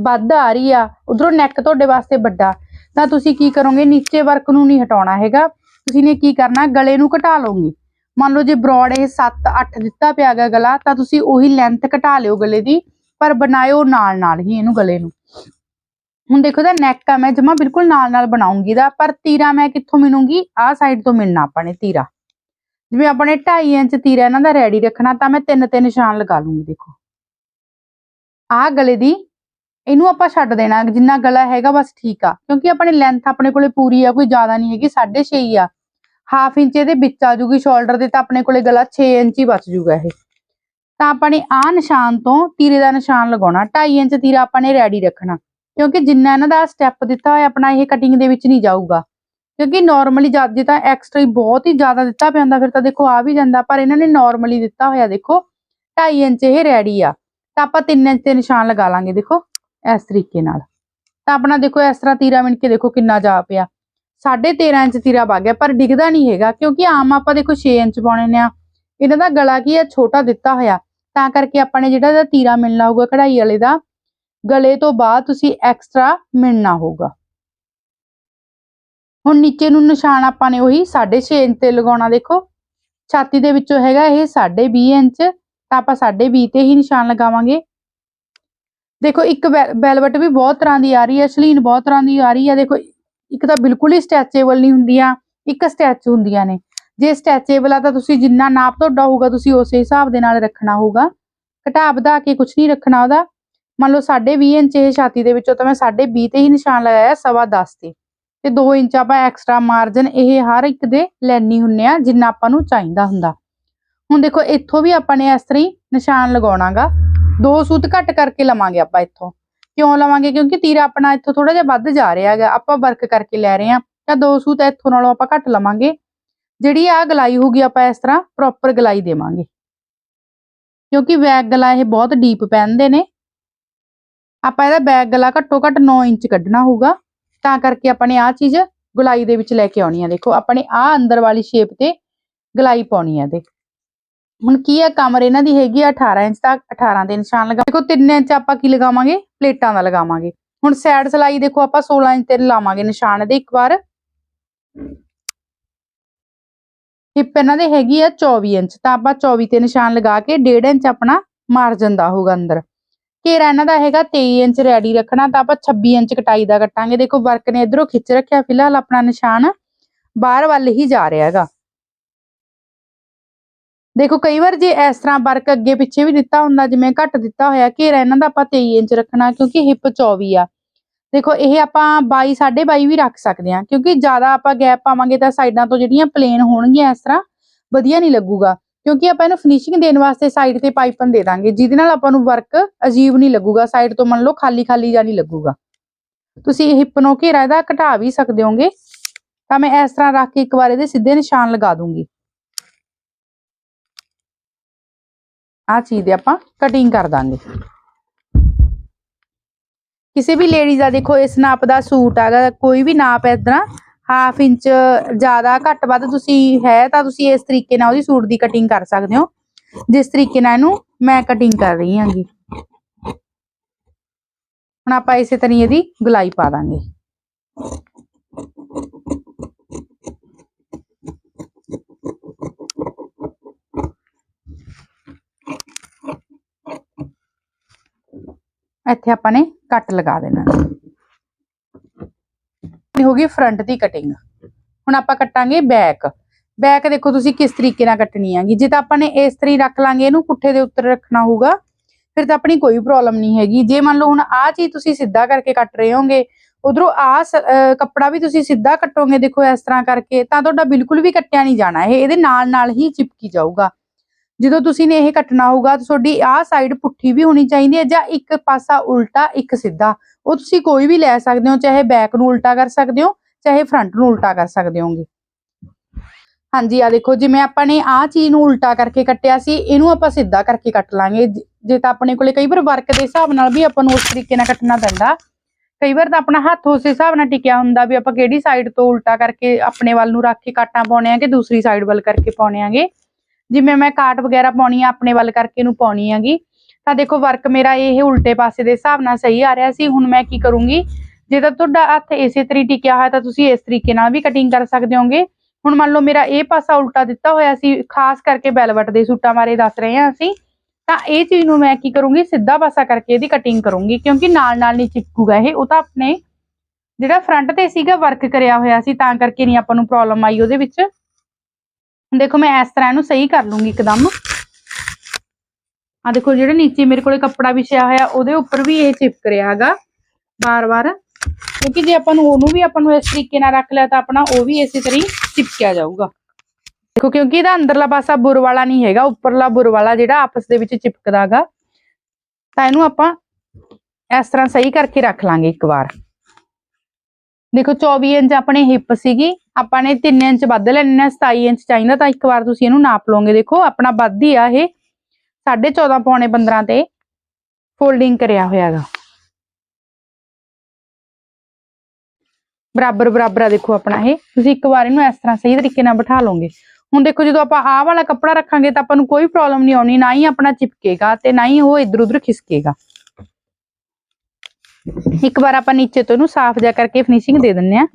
ਵੱਧ ਆ ਰਹੀ ਆ, ਉਧਰੋਂ ਨੈਕ ਤੁਹਾਡੇ ਵਾਸਤੇ ਵੱਡਾ। ਤਾਂ ਤੁਸੀਂ ਕੀ ਕਰੋਗੇ? ਨੀਚੇ ਵਰਕ ਨੂੰ ਨਹੀਂ ਹਟਾਉਣਾ ਹੈਗਾ। ਤੁਸੀਂ ਨੇ ਕੀ ਕਰਨਾ? ਗਲੇ ਨੂੰ ਘਟਾ ਲਓਗੇ। ਮੰਨ ਲਓ ਜੇ ਬ੍ਰੌਡ ਇਹ 7 8 ਦਿੱਤਾ ਪਿਆ ਗਾ ਗਲਾ, ਤਾਂ ਤੁਸੀਂ ਉਹੀ ਲੈਂਥ ਘਟਾ ਲਿਓ ਗਲੇ ਦੀ, ਪਰ ਬਣਾਇਓ ਨਾਲ ਨਾਲ ਹੀ ਇਹਨੂੰ ਗਲੇ ਨੂੰ। ਹੁਣ ਦੇਖੋ ਦਾ ਨੈਕ ਆ, ਮੈਂ ਜਮਾ ਬਿਲਕੁਲ ਨਾਲ ਨਾਲ ਬਣਾਉਂਗੀ ਦਾ ਪਰ ਤੀਰਾ ਮੈਂ ਕਿੱਥੋਂ ਮਿਣੂੰਗੀ ਆਹ ਸਾਈਡ ਤੋਂ ਮਿਲਣਾ ਆਪਾਂ ਨੇ ਤੀਰਾ। ਜਿਵੇਂ ਆਪਣੇ 2.5 ਇੰਚ ਤੀਰਾ ਇਹਨਾਂ ਦਾ ਰੈਡੀ ਰੱਖਣਾ, ਤਾਂ ਮੈਂ ਤਿੰਨ ਤਿੰਨ ਨਿਸ਼ਾਨ ਲਗਾ ਲੂੰਗੀ, ਦੇਖੋ। ਆਹ ਗਲੇ ਦੀ ਇਹਨੂੰ ਆਪਾਂ ਛੱਡ ਦੇਣਾ, ਜਿੰਨਾ ਗਲਾ ਹੈਗਾ ਬਸ ਠੀਕ ਆ। ਕਿਉਂਕਿ ਆਪਣੀ ਲੈਂਥ ਆਪਣੇ ਕੋਲੇ ਪੂਰੀ ਆ, ਕੋਈ ਜ਼ਿਆਦਾ ਨਹੀਂ ਹੈਗੀ 6.5 ਹੀ ਆ। ਹਾਫ ਇੰਚ ਇਹਦੇ ਵਿੱਚ ਆ ਜੂਗੀ ਸ਼ੋਲਡਰ ਦੇ ਤਾਂ ਆਪਣੇ ਕੋਲੇ ਗਲਾ 6 ਇੰਚ ਹੀ ਬਚ ਜੂਗਾ ਇਹ। ਤਾਂ ਆਪਾਂ ਨੇ ਆਹ ਨਿਸ਼ਾਨ ਤੋਂ ਤੀਰੇ ਦਾ ਨਿਸ਼ਾਨ ਲਗਾਉਣਾ 2.5 ਇੰਚ ਤੀਰਾ ਆਪਾਂ ਨੇ ਰੈਡੀ ਰੱਖਣਾ। ਕਿਉਂਕਿ ਜਿੰਨਾ ਇਹਨਾਂ ਦਾ ਸਟੈਪ ਦਿੱਤਾ ਹੋਇਆ ਆਪਣਾ, ਇਹ ਕਟਿੰਗ ਦੇ ਵਿੱਚ ਨਹੀਂ ਜਾਊਗਾ। ਕਿਉਂਕਿ ਨਾਰਮਲੀ ਜਦ ਜੇ ਤਾਂ ਐਕਸਟਰਾ ਹੀ ਬਹੁਤ ਹੀ ਜ਼ਿਆਦਾ ਦਿੱਤਾ ਪਿਆ ਹੁੰਦਾ, ਫਿਰ ਤਾਂ ਦੇਖੋ ਆ ਵੀ ਜਾਂਦਾ, ਪਰ ਇਹਨਾਂ ਨੇ ਨਾਰਮਲੀ ਦਿੱਤਾ ਹੋਇਆ ਦੇਖੋ 2.5 ਇੰਚ ਇਹ ਰੈਡੀ ਆ। ਤਾਂ ਆਪਾਂ 3 ਇੰਚ ਤੇ ਨਿਸ਼ਾਨ ਲਗਾ ਲਾਂਗੇ, ਦੇਖੋ। ਇਸ ਤਰੀਕੇ ਨਾਲ। ਤਾਂ ਆਪਣਾ ਦੇਖੋ, ਇਸ ਤਰ੍ਹਾਂ ਤੀਰਾ ਮਿਣ ਕੇ ਦੇਖੋ ਕਿੰਨਾ ਜਾ ਪਿਆ। 13.5 ਇੰਚ ਤੀਰਾ ਵਗ ਗਿਆ, ਪਰ ਡਿੱਗਦਾ ਨਹੀਂ ਹੈਗਾ, ਕਿਉਂਕਿ ਆਮ ਆਪਾਂ ਦੇਖੋ 6 ਇੰਚ ਪਾਉਣੇ ਨੇ ਆ। ਇਹਨਾਂ ਦਾ ਗਲਾ ਕੀ ਹੈ ਛੋਟਾ ਦਿੱਤਾ ਹੋਇਆ। ਤਾਂ ਕਰਕੇ ਆਪਾਂ ਨੇ ਜਿਹੜਾ ਇਹਦਾ ਤੀਰਾ ਮਿਲਣਾ ਹੋਊਗਾ, ਕਢਾਈ ਵਾਲੇ ਦਾ, ਗਲੇ ਤੋਂ ਬਾਅਦ ਤੁਸੀਂ ਐਕਸਟਰਾ ਮਿਲਣਾ ਹੋਊਗਾ। ਹੁਣ ਨੀਚੇ ਨੂੰ ਨਿਸ਼ਾਨ ਆਪਾਂ ਨੇ ਉਹੀ 6.5 ਇੰਚ ਤੇ ਲਗਾਉਣਾ ਦੇਖੋ। ਛਾਤੀ ਦੇ ਵਿੱਚੋਂ ਹੈਗਾ ਇਹ 20.5 ਇੰਚ। ਤਾਂ ਆਪਾਂ 20.5 ਤੇ ਹੀ ਨਿਸ਼ਾਨ ਲਗਾਵਾਂਗੇ। ਦੇਖੋ, ਇੱਕ ਵੈਲਵਟ ਵੀ ਬਹੁਤ ਤਰ੍ਹਾਂ ਦੀ ਆ ਰਹੀ ਹੈ ਸ਼ਲੀਨ ਬਹੁਤ ਤਰ੍ਹਾਂ ਦੀ ਆ ਰਹੀ ਹੈ। ਦੇਖੋ, ਇੱਕ ਤਾਂ ਬਿਲਕੁਲ ਹੀ ਸਟੈਚੇਬਲ ਨਹੀਂ ਹੁੰਦੀਆਂ, ਇੱਕ ਸਟੈਚ ਹੁੰਦੀਆਂ ਨੇ। ਜੇ ਸਟੈਚੇਬਲ ਆ ਤਾਂ ਤੁਸੀਂ ਜਿੰਨਾ ਨਾਪ ਤੁਹਾਡਾ ਹੋਊਗਾ, ਤੁਸੀਂ ਉਸੇ ਹਿਸਾਬ ਦੇ ਨਾਲ ਰੱਖਣਾ ਹੋਊਗਾ। ਘਟਾ ਵਧਾ ਕੇ ਕੁਝ ਨਹੀਂ ਰੱਖਣਾ ਉਹਦਾ। ਮੰਨ ਲਓ 20.5 ਇੰਚ ਇਹ ਛਾਤੀ ਦੇ ਵਿੱਚੋਂ ਤਾਂ ਮੈਂ 20.5 ਤੇ ਹੀ ਨਿਸ਼ਾਨ ਲਗਾਇਆ, ਸਵਾ 10 ਤੇ। ਤੇ 2 ਇੰਚ ਆਪਾਂ ਐਕਸਟਰਾ ਮਾਰਜਨ ਇਹ ਹਰ ਇੱਕ ਦੇ ਲੈਣੀ ਹੁੰਨੇ ਆ, ਜਿੰਨਾ ਆਪਾਂ ਨੂੰ ਚਾਹੀਦਾ ਹੁੰਦਾ। ਹੁਣ ਦੇਖੋ, ਇੱਥੋਂ ਵੀ ਆਪਾਂ ਨੇ ਇਸ ਤਰ੍ਹਾਂ ਹੀ ਨਿਸ਼ਾਨ ਲਗਾਉਣਾਗਾ। ਦੋ ਸੂਤ ਘੱਟ ਕਰਕੇ ਲਵਾਂਗੇ ਆਪਾਂ ਇੱਥੋਂ। ਕਿਉਂ ਲਵਾਂਗੇ? ਕਿਉਂਕਿ ਤੀਰਾ ਆਪਣਾ ਇੱਥੋਂ ਥੋੜਾ ਜਿਹਾ ਵੱਧ ਜਾ ਰਿਹਾ ਹੈਗਾ। ਆਪਾਂ ਵਰਕ ਕਰਕੇ ਲੈ ਰਹੇ ਹਾਂ। ਤਾਂ ਦੋ ਸੂਤ ਇੱਥੋਂ ਨਾਲੋਂ ਆਪਾਂ ਘੱਟ ਲਵਾਂਗੇ। ਜਿਹੜੀ ਆ ਗਲਾਈ ਹੋਊਗੀ ਆਪਾਂ ਇਸ ਤਰ੍ਹਾਂ ਪ੍ਰੋਪਰ ਗਲਾਈ ਦੇਵਾਂਗੇ। ਕਿਉਂਕਿ ਬੈਗ ਗਲਾ ਇਹ ਬਹੁਤ ਡੀਪ ਪੈਂਦੇ ਨੇ। ਆਪਾਂ ਇਹਦਾ ਬੈਗ ਗਲਾ ਘੱਟੋ ਘੱਟ 9 ਇੰਚ ਕੱਢਣਾ ਹੋਊਗਾ। ਤਾਂ ਕਰਕੇ ਆਪਾਂ ਨੇ ਆ ਚੀਜ਼ ਗਲਾਈ ਦੇ ਵਿੱਚ ਲੈ ਕੇ ਆਉਣੀ ਆ। ਦੇਖੋ, ਆਪਾਂ ਨੇ ਆ ਅੰਦਰ ਵਾਲੀ ਸ਼ੇਪ ਤੇ ਗਲਾਈ ਪਾਉਣੀ ਆ ਦੇ ਹੁਣ ਕੀ ਆ, ਕਮਰ ਇਹਨਾਂ ਦੀ ਹੈਗੀ ਆ 18 ਇੰਚ ਤੱਕ 18 ਦੇ ਨਿਸ਼ਾਨ ਲਗਾ ਦੇਖੋ 3 ਇੰਚ ਆਪਾਂ ਕੀ ਲਗਾਵਾਂਗੇ? ਪਲੇਟਾਂ ਦਾ ਲਗਾਵਾਂਗੇ। ਹੁਣ ਸਾਈਡ ਸਲਾਈ ਦੇਖੋ ਆਪਾਂ 16 ਇੰਚ ਤੇ ਲਾਵਾਂਗੇ ਨਿਸ਼ਾਨ ਦੇ ਇੱਕ ਵਾਰ। ਹਿੱਪ ਇਹਨਾਂ ਦੇ ਹੈਗੀ ਆ 24 ਇੰਚ, ਤਾਂ ਆਪਾਂ 24 ਤੇ ਨਿਸ਼ਾਨ ਲਗਾ ਕੇ 1.5 ਇੰਚ ਆਪਣਾ ਮਾਰਜਨ ਦਾ ਹੋਊਗਾ ਅੰਦਰ। ਘੇਰਾ ਇਹਨਾਂ ਦਾ ਹੈਗਾ 23 ਇੰਚ ਰੈਡੀ ਰੱਖਣਾ, ਤਾਂ ਆਪਾਂ 26 ਇੰਚ ਕਟਾਈ ਦਾ ਕੱਟਾਂਗੇ। ਦੇਖੋ ਵਰਕ ਨੇ ਇਧਰੋਂ ਖਿੱਚ ਰੱਖਿਆ, ਫਿਲਹਾਲ ਆਪਣਾ ਨਿਸ਼ਾਨ ਬਾਹਰ ਵੱਲ ਹੀ ਜਾ ਰਿਹਾ ਹੈਗਾ। ਦੇਖੋ, ਕਈ ਵਾਰ ਜੇ ਇਸ ਤਰ੍ਹਾਂ ਵਰਕ ਅੱਗੇ ਪਿੱਛੇ ਵੀ ਦਿੱਤਾ ਹੁੰਦਾ, ਜਿਵੇਂ ਘੱਟ ਦਿੱਤਾ ਹੋਇਆ, ਘੇਰਾ ਇਹਨਾਂ ਦਾ ਆਪਾਂ 23 ਇੰਚ ਰੱਖਣਾ, ਕਿਉਂਕਿ ਹਿੱਪ 24 ਆ। ਦੇਖੋ, ਇਹ ਆਪਾਂ 22 22.5 ਵੀ ਰੱਖ ਸਕਦੇ ਹਾਂ, ਕਿਉਂਕਿ ਜ਼ਿਆਦਾ ਆਪਾਂ ਗੈਪ ਪਾਵਾਂਗੇ ਤਾਂ ਸਾਈਡਾਂ ਤੋਂ ਜਿਹੜੀਆਂ ਪਲੇਨ ਹੋਣਗੀਆਂ, ਇਸ ਤਰ੍ਹਾਂ ਵਧੀਆ ਨਹੀਂ ਲੱਗੂਗਾ। ਕਿਉਂਕਿ ਆਪਾਂ ਇਹਨੂੰ ਫਿਨਿਸ਼ਿੰਗ ਦੇਣ ਵਾਸਤੇ ਸਾਈਡ ਤੇ ਪਾਈਪਨ ਦੇ ਦਾਂਗੇ, ਜਿਹਦੇ ਨਾਲ ਆਪਾਂ ਨੂੰ ਵਰਕ ਅਜੀਬ ਨਹੀਂ ਲੱਗੂਗਾ ਸਾਈਡ ਤੋਂ ਮੰਨ ਲਓ ਖਾਲੀ ਖਾਲੀ ਜਾਂ ਨਹੀਂ ਲੱਗੂਗਾ। ਤੁਸੀਂ ਹਿੱਪ ਨੂੰ ਘੇਰਾ ਇਹਦਾ ਘਟਾ ਵੀ ਸਕਦੇ ਹੋਗੇ, ਤਾਂ ਮੈਂ ਇਸ ਤਰ੍ਹਾਂ ਰੱਖ ਕੇ ਇੱਕ ਵਾਰ ਇਹਦੇ ਸਿੱਧੇ ਨਿਸ਼ਾਨ ਲਗਾ ਦੂੰਗੀ। ਆ ਚੀਜ਼ ਦੇ ਆਪਾਂ ਕਟਿੰਗ ਕਰ ਦਾਂਗੇ। ਕਿਸੇ ਵੀ ਲੇਡੀ ਦਾ ਦੇਖੋ ਇਸ ਨਾਪ ਦਾ ਸੂਟ ਹੈਗਾ, ਕੋਈ ਵੀ ਨਾਪ ਹੈ ਇਦਾਂ ਹਾਫ ਇੰਚ ਜ਼ਿਆਦਾ ਘੱਟ ਵੱਧ ਤੁਸੀਂ ਹੈ ਤਾਂ ਤੁਸੀਂ ਇਸ ਤਰੀਕੇ ਨਾਲ ਉਹਦੀ ਸੂਟ ਦੀ ਕਟਿੰਗ ਕਰ ਸਕਦੇ ਹੋ। ਜਿਸ ਤਰੀਕੇ ਨਾਲ ਇਹਨੂੰ ਮੈਂ ਕਟਿੰਗ ਕਰ ਰਹੀ ਹਾਂਗੀ। ਹੁਣ ਆਪਾਂ ਇਸੇ ਤਰ੍ਹਾਂ ਇਹਦੀ ਗੁਲਾਈ ਪਾ ਦਾਂਗੇ। ਇੱਥੇ ਆਪਾਂ ਨੇ ਕੱਟ ਲਗਾ ਦੇਣਾ। ਇਹ ਹੋ ਗਈ ਫਰੰਟ ਦੀ ਕਟਿੰਗ ਹੁਣ ਆਪਾਂ ਕੱਟਾਂਗੇ ਬੈਕ ਬੈਕ ਦੇਖੋ ਤੁਸੀਂ ਕਿਸ ਤਰੀਕੇ ਨਾਲ ਕੱਟਣੀ ਹੈਗੀ। ਜੇ ਤਾਂ ਆਪਾਂ ਨੇ ਇਸ ਤਰੀ ਰੱਖ ਲਾਂਗੇ, ਇਹਨੂੰ ਪੁੱਠੇ ਦੇ ਉੱਤੇ ਰੱਖਣਾ ਹੋਊਗਾ, ਫਿਰ ਤਾਂ ਆਪਣੀ ਕੋਈ ਪ੍ਰੋਬਲਮ ਨਹੀਂ ਹੈਗੀ। ਜੇ ਮੰਨ ਲਓ ਹੁਣ ਆਹ ਚੀਜ਼ ਤੁਸੀਂ ਸਿੱਧਾ ਕਰਕੇ ਕੱਟ ਰਹੇ ਹੋਗੇ ਉਧਰੋਂ ਆ ਕੱਪੜਾ ਵੀ ਤੁਸੀਂ ਸਿੱਧਾ ਕੱਟੋਗੇ, ਦੇਖੋ ਇਸ ਤਰ੍ਹਾਂ ਕਰਕੇ, ਤਾਂ ਤੁਹਾਡਾ ਬਿਲਕੁਲ ਵੀ ਕੱਟਿਆ ਨਹੀਂ ਜਾਣਾ। ਇਹ, ਇਹਦੇ ਨਾਲ ਨਾਲ ਹੀ ਚਿਪਕੀ ਜਾਊਗਾ। ਜਦੋਂ ਤੁਸੀਂ ਨੇ ਇਹ ਕੱਟਣਾ ਹੋਊਗਾ, ਤਾਂ ਤੁਹਾਡੀ ਆਹ ਸਾਈਡ ਪੁੱਠੀ ਵੀ ਹੋਣੀ ਚਾਹੀਦੀ ਹੈ ਜਾਂ ਇੱਕ ਪਾਸਾ ਉਲਟਾ, ਇੱਕ ਸਿੱਧਾ। ਉਹ ਤੁਸੀਂ ਕੋਈ ਵੀ ਲੈ ਸਕਦੇ ਹੋ, ਚਾਹੇ ਬੈਕ ਨੂੰ ਉਲਟਾ ਕਰ ਸਕਦੇ ਹੋ, ਚਾਹੇ ਫਰੰਟ ਨੂੰ ਉਲਟਾ ਕਰ ਸਕਦੇ ਹੋਗੇ। ਹਾਂਜੀ ਆ ਦੇਖੋ, ਜਿਵੇਂ ਆਪਾਂ ਨੇ ਆਹ ਚੀਜ਼ ਨੂੰ ਉਲਟਾ ਕਰਕੇ ਕੱਟਿਆ ਸੀ, ਇਹਨੂੰ ਆਪਾਂ ਸਿੱਧਾ ਕਰਕੇ ਕੱਟ ਲਾਂਗੇ। ਜੇ ਤਾਂ ਆਪਣੇ ਕੋਲੇ ਕਈ ਵਾਰ ਵਰਕ ਦੇ ਹਿਸਾਬ ਨਾਲ ਵੀ ਆਪਾਂ ਨੂੰ ਉਸ ਤਰੀਕੇ ਨਾਲ ਕੱਟਣਾ ਪੈਂਦਾ। ਕਈ ਵਾਰ ਤਾਂ ਆਪਣਾ ਹੱਥ ਉਸ ਹਿਸਾਬ ਨਾਲ ਟਿਕਿਆ ਹੁੰਦਾ ਵੀ ਆਪਾਂ ਕਿਹੜੀ ਸਾਈਡ ਤੋਂ ਉਲਟਾ ਕਰਕੇ ਆਪਣੇ ਵੱਲ ਨੂੰ ਰੱਖ ਕੇ ਕਾਟਾਂ ਪਾਉਣੇ ਆ ਕਿ ਦੂਸਰੀ ਸਾਈਡ ਵੱਲ ਕਰਕੇ ਪਾਉਣੇ ਆਗੇ। ਜਿਵੇਂ ਮੈਂ ਕਾਟ ਵਗੈਰਾ ਪਾਉਣੀ ਆ, ਆਪਣੇ ਵੱਲ ਕਰਕੇ ਇਹਨੂੰ ਪਾਉਣੀ ਹੈਗੀ। ਤਾਂ ਦੇਖੋ ਵਰਕ ਮੇਰਾ ਇਹ ਉਲਟੇ ਪਾਸੇ ਦੇ ਹਿਸਾਬ ਨਾਲ ਸਹੀ ਆ ਰਿਹਾ ਸੀ, ਹੁਣ ਮੈਂ ਕੀ ਕਰੂੰਗੀ? ਜੇ ਤਾਂ ਤੁਹਾਡਾ ਹੱਥ ਇਸੇ ਤਰੀ ਟਿਕਿਆ ਹੋਇਆ, ਤਾਂ ਤੁਸੀਂ ਇਸ ਤਰੀਕੇ ਨਾਲ ਵੀ ਕਟਿੰਗ ਕਰ ਸਕਦੇ ਹੋਗੇ ਹੁਣ ਮੰਨ ਲਓ, ਮੇਰਾ ਇਹ ਪਾਸਾ ਉਲਟਾ ਦਿੱਤਾ ਹੋਇਆ ਸੀ, ਖਾਸ ਕਰਕੇ ਬੈਲਵਟ ਦੇ ਸੂਟਾਂ ਬਾਰੇ ਦੱਸ ਰਹੇ ਹਾਂ ਅਸੀਂ। ਤਾਂ ਇਹ ਚੀਜ਼ ਨੂੰ ਮੈਂ ਕੀ ਕਰੂੰਗੀ, ਸਿੱਧਾ ਪਾਸਾ ਕਰਕੇ ਇਹਦੀ ਕਟਿੰਗ ਕਰੂੰਗੀ, ਕਿਉਂਕਿ ਨਾਲ ਨਾਲ ਨਹੀਂ ਚਿਪਕੂਗਾ ਇਹ। ਉਹ ਤਾਂ ਆਪਣੇ ਜਿਹੜਾ ਫਰੰਟ ਤੇ ਸੀਗਾ ਵਰਕ ਕਰਿਆ ਹੋਇਆ ਸੀ, ਤਾਂ ਕਰਕੇ ਨਹੀਂ ਆਪਾਂ ਨੂੰ ਪ੍ਰੋਬਲਮ ਆਈ ਉਹਦੇ ਵਿੱਚ। ਹੁਣ ਦੇਖੋ ਮੈਂ ਇਸ ਤਰ੍ਹਾਂ ਇਹਨੂੰ ਸਹੀ ਕਰ ਲੂੰਗੀ ਇੱਕਦਮ। ਆ ਦੇਖੋ ਜਿਹੜਾ ਨੀਚੇ ਮੇਰੇ ਕੋਲੇ ਕੱਪੜਾ ਵਿਛਿਆ ਹੋਇਆ, ਉਹਦੇ ਉੱਪਰ ਵੀ ਇਹ ਚਿਪਕ ਰਿਹਾ ਹੈਗਾ ਬਾਰ-ਬਾਰ ਕਿਉਂਕਿ ਜੇ ਆਪਾਂ ਨੂੰ ਉਹਨੂੰ ਵੀ ਆਪਾਂ ਨੂੰ ਇਸ ਤਰੀਕੇ ਨਾਲ ਰੱਖ ਲਿਆ ਤਾਂ ਆਪਣਾ ਉਹ ਵੀ ਇਸੇ ਤਰ੍ਹਾਂ ਹੀ ਚਿਪਕਿਆ ਜਾਊਗਾ। ਦੇਖੋ ਕਿਉਂਕਿ ਇਹਦਾ ਅੰਦਰਲਾ ਪਾਸਾ ਬੁਰ ਵਾਲਾ ਨਹੀਂ ਹੈਗਾ, ਉੱਪਰਲਾ ਬੁਰ ਵਾਲਾ ਜਿਹੜਾ ਆਪਸ ਦੇ ਵਿੱਚ ਚਿਪਕਦਾ ਹੈਗਾ। ਤਾਂ ਇਹਨੂੰ ਆਪਾਂ ਇਸ ਤਰ੍ਹਾਂ ਸਹੀ ਕਰਕੇ ਰੱਖ ਲਾਂਗੇ ਇੱਕ ਵਾਰ। ਦੇਖੋ 24 ਇੰਚ ਆਪਣੇ ਹਿੱਪ ਸੀਗੀ ਆਪਾਂ ਨੇ 3 ਇੰਚ ਵੱਧ ਲੈਣੇ ਨੇ 27 ਇੰਚ ਚਾਹੀਦਾ ਤਾਂ ਇੱਕ ਵਾਰ ਤੁਸੀਂ ਇਹਨੂੰ ਨਾਪ ਲਓਗੇ। ਦੇਖੋ, ਆਪਣਾ ਵੱਧ ਹੀ ਆ ਇਹ। 14.5 ਪੌਣੇ 15 ਤੇ ਫੋਲਡਿੰਗ ਕਰਿਆ ਹੋਇਆ ਬਰਾਬਰ ਬਰਾਬਰ ਆ ਦੇਖੋ ਆਪਣਾ ਇਹ। ਤੁਸੀਂ ਇੱਕ ਵਾਰ ਇਹਨੂੰ ਇਸ ਤਰ੍ਹਾਂ ਸਹੀ ਤਰੀਕੇ ਨਾਲ ਬਿਠਾ ਲਓਗੇ। ਹੁਣ ਦੇਖੋ, ਜਦੋਂ ਆਪਾਂ ਆਹ ਵਾਲਾ ਕੱਪੜਾ ਰੱਖਾਂਗੇ ਤਾਂ ਆਪਾਂ ਨੂੰ ਕੋਈ ਪ੍ਰੋਬਲਮ ਨਹੀਂ ਆਉਣੀ, ਨਾ ਹੀ ਆਪਣਾ ਚਿਪਕੇਗਾ ਤੇ ਨਾ ਹੀ ਉਹ ਇਧਰ ਉਧਰ ਖਿਸਕੇਗਾ। ਇੱਕ ਵਾਰ ਆਪਾਂ ਨੀਚੇ ਤੋਂ ਇਹਨੂੰ ਸਾਫ਼ ਜਿਹਾ ਕਰਕੇ ਫਿਨਿਸ਼ਿੰਗ ਦੇ ਦਿੰਨੇ ਆ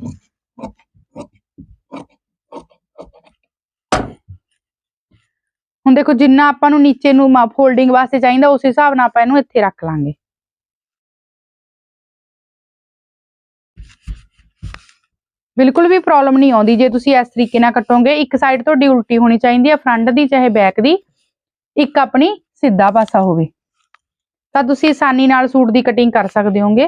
ਹੁਣ ਦੇਖੋ ਜਿੰਨਾ ਆਪਾਂ ਨੂੰ ਨੀਚੇ ਨੂੰ ਫੋਲਡਿੰਗ ਵਾਸਤੇ ਚਾਹੀਦਾ, ਉਸ ਹਿਸਾਬ ਨਾਲ ਆਪਾਂ ਇਹਨੂੰ ਇੱਥੇ ਰੱਖ ਲਾਂਗੇ। ਬਿਲਕੁਲ ਵੀ ਪ੍ਰੋਬਲਮ ਨਹੀਂ ਆਉਂਦੀ। ਜੇ ਤੁਸੀਂ ਇਸ ਤਰੀਕੇ ਨਾਲ ਕੱਟੋਗੇ, ਇੱਕ ਸਾਈਡ ਤੁਹਾਡੀ ਉਲਟੀ ਹੋਣੀ ਚਾਹੀਦੀ ਹੈ ਫਰੰਟ ਦੀ ਚਾਹੇ ਬੈਕ ਦੀ, ਇੱਕ ਆਪਣੀ ਸਿੱਧਾ ਪਾਸਾ ਹੋਵੇ। ਤਾਂ ਤੁਸੀਂ ਆਸਾਨੀ ਨਾਲ ਸੂਟ ਦੀ ਕਟਿੰਗ ਕਰ ਸਕਦੇ ਹੋਗੇ।